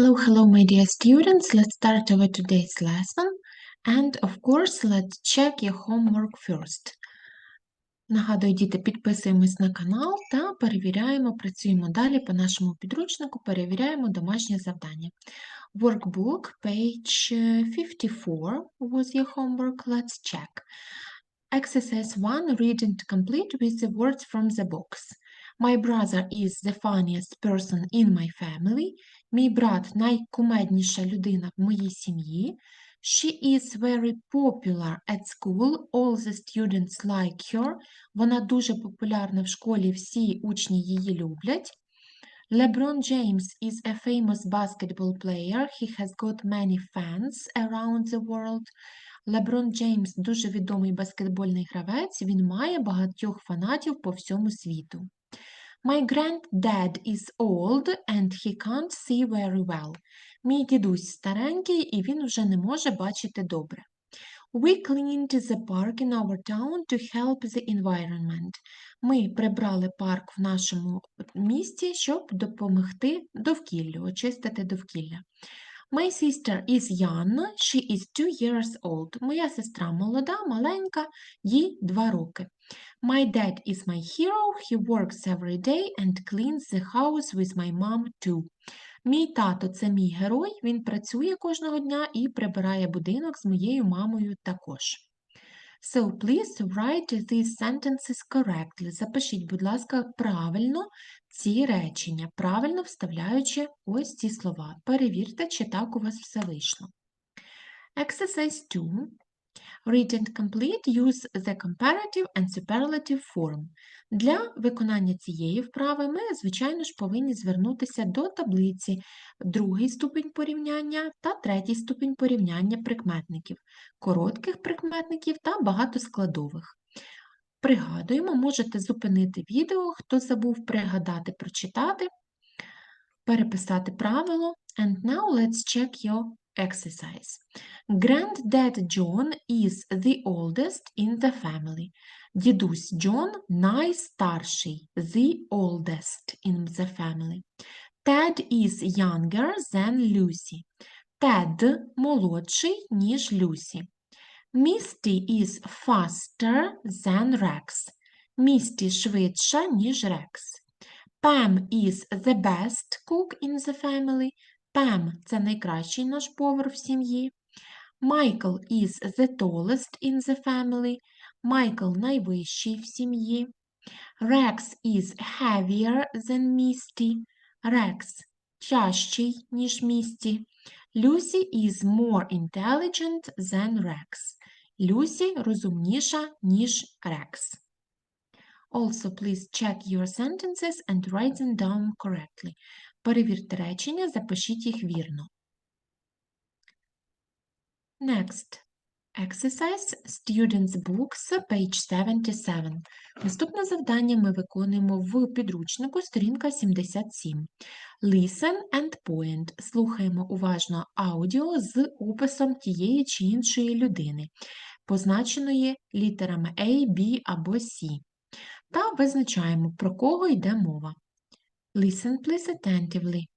Hello, hello, my dear students. Let's start our today's lesson. And of course, let's check your homework first. Нагадую, діти, підписуємось на канал та перевіряємо, працюємо далі по нашому підручнику, перевіряємо домашнє завдання. Workbook, page 54 was your homework. Let's check. Exercise 1, read and complete with the words from the box. My brother is the funniest person in my family. Мій брат найкумедніша людина в моїй сім'ї. She is very popular at school. All the students like her. Вона дуже популярна в школі, всі учні її люблять. LeBron James is a famous basketball player. He has got many fans around the world. LeBron Джеймс дуже відомий баскетбольний гравець, він має багатьох фанатів по всьому світу. My granddad is old and he can't see very well. Мій дідусь старенький і він вже не може бачити добре. We cleaned the park in our town to help the environment. Ми прибрали парк в нашому місті, щоб допомогти довкіллю, очистити довкілля. My sister is young, she is two years old. Моя сестра молода, маленька, їй два роки. My dad is my hero, he works every day and cleans the house with my mom too. Мій тато це мій герой, він працює кожного дня і прибирає будинок з моєю мамою також. So please write these sentences correctly. Запишіть, будь ласка, правильно ці речення, правильно вставляючи ось ці слова. Перевірте, чи так у вас все вийшло. Exercise 2. Read and complete use the comparative and superlative form. Для виконання цієї вправи ми, звичайно ж, повинні звернутися до таблиці другий ступінь порівняння та третій ступінь порівняння прикметників, коротких прикметників та багатоскладових. Пригадуємо, можете зупинити відео, хто забув пригадати, прочитати, переписати правило. And now let's check your exercise. Granddad John is the oldest in the family. Дідусь Джон найстарший, the oldest in the family. Ted is younger than Lucy. Тед молодший, ніж Люсі. Misty is faster than Rex. Місті швидша, ніж Rex. Pam is the best cook in the family. Пем – це найкращий наш повар в сім'ї. Michael is the tallest in the family. Майкл найвищий в сім'ї. Rex is heavier than Misty. Rex тяжчий, ніж Місті. Lucy is more intelligent than Rex. Люсі розумніша, ніж Rex. Also, please check your sentences and write them down correctly. Перевірте речення, запишіть їх вірно. Next. Exercise Students Books, page 77. Наступне завдання ми виконуємо в підручнику, сторінка 77. Listen and point. Слухаємо уважно аудіо з описом тієї чи іншої людини, позначеної літерами A, B або C. Та визначаємо, про кого йде мова. Listen, please, attentively.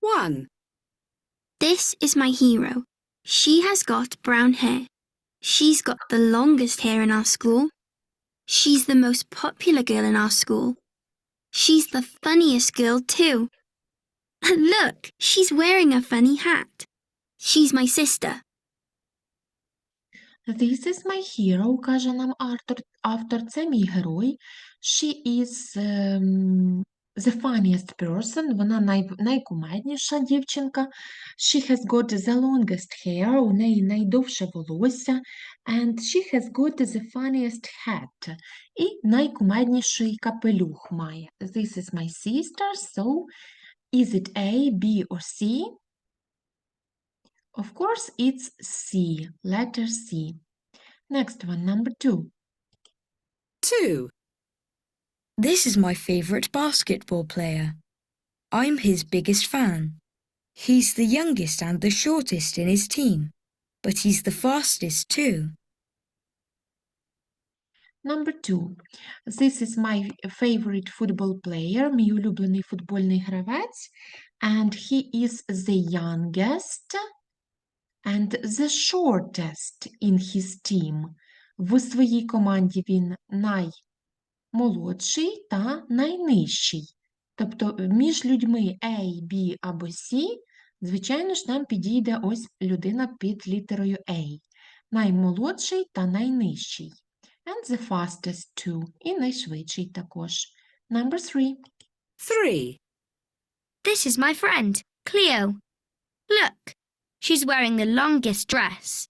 One. This is my hero. She has got brown hair. She's got the longest hair in our school. She's the most popular girl in our school. She's the funniest girl, too. Look, she's wearing a funny hat. She's my sister. This is my hero, каже нам автор. Автор це мій герой. She is ем, the funniest person. Вона най, найкумедніша дівчинка. She has got the longest hair. У неї найдовше волосся. And she has got the funniest hat. І найкумедніший капелюх має. This is my sister. So, is it A, B or C? Of course, it's C, letter C. Next one, number two. 2. This is my favourite basketball player. I'm his biggest fan. He's the youngest and the shortest in his team, but he's the fastest too. Number two. This is my favorite football player, мій улюблений футбольний гравець, and he is the youngest and the shortest in his team. В своїй команді він наймолодший та найнижчий. Тобто між людьми A, B або C, звичайно ж, нам підійде ось людина під літерою A. Наймолодший та найнижчий. And the fastest too. І найшвидший також. Number three. 3. This is my friend, Cleo. Look, she's wearing the longest dress.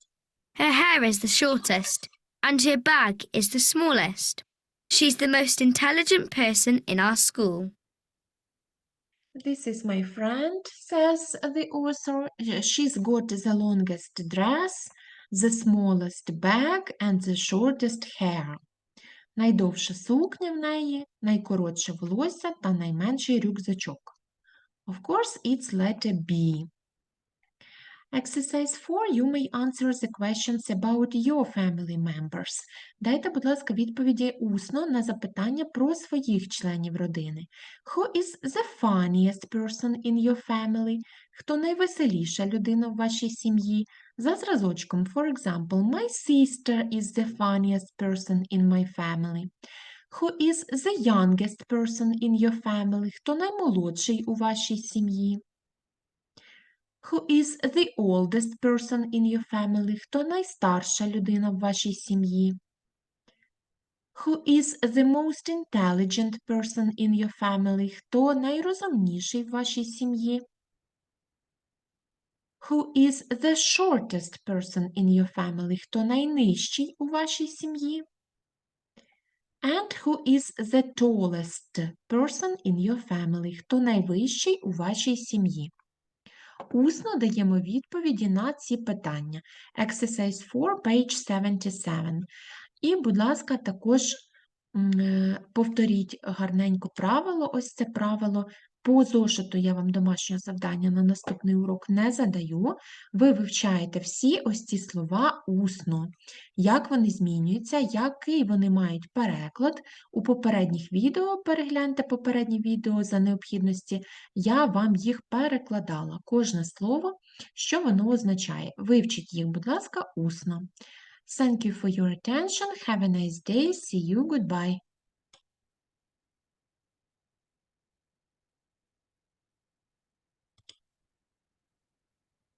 Her hair is the shortest, and her bag is the smallest. She's the most intelligent person in our school. This is my friend, says the author. She's got the longest dress, the smallest bag and the shortest hair. Найдовша сукня в неї, найкоротше волосся та найменший рюкзачок. Of course, it's letter B. Exercise 4. You may answer the questions about your family members. Дайте, будь ласка, відповіді усно на запитання про своїх членів родини. Who is the funniest person in your family? Хто найвеселіша людина в вашій сім'ї? За зразочком, for example, my sister is the funniest person in my family. Who is the youngest person in your family? Хто наймолодший у вашій сім'ї? Who is the oldest person in your family? Хто найстарша людина в вашій сім'ї? Who is the most intelligent person in your family? Хто найрозумніший в вашій сім'ї? Who is the shortest person in your family? Хто найнижчий у вашій сім'ї? And who is the tallest person in your family? Хто найвищий у вашій сім'ї? Усно даємо відповіді на ці питання. Exercise 4, page 77. І, будь ласка, також е, повторіть гарненько правило, ось це правило. По зошиту я вам домашнє завдання на наступний урок не задаю. Ви вивчаєте всі ось ці слова усно, як вони змінюються, який вони мають переклад. У попередніх відео, перегляньте попередні відео за необхідності, я вам їх перекладала. Кожне слово, що воно означає. Вивчіть їх, будь ласка, усно. Thank you for your attention. Have a nice day. See you. Goodbye.